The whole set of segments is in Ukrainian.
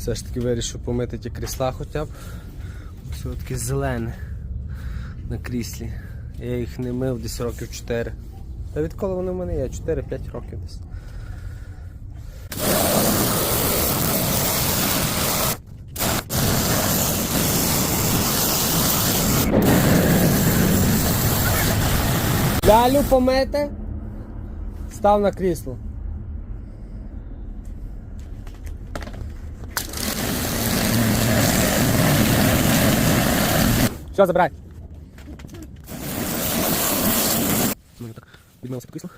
Все ж таки вирішив помити ті крісла хоча б. Все таке зелене на кріслі. Я їх не мив десь років 4. Та відколи вони в мене є? 4-5 років десь. Лялю помити. Став на крісло. Все, забирай. Ну, так, відмилося по крісло.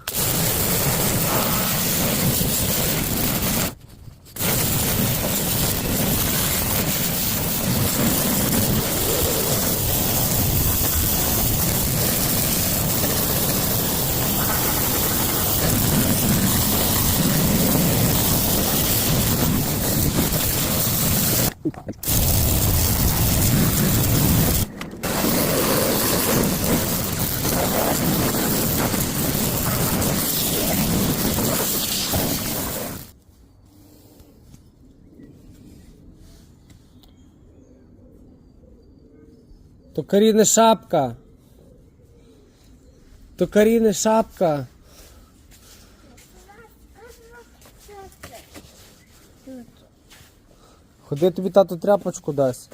То Каріне шапка. То Каріне шапка. Ходи тобі тато тряпочку дасть.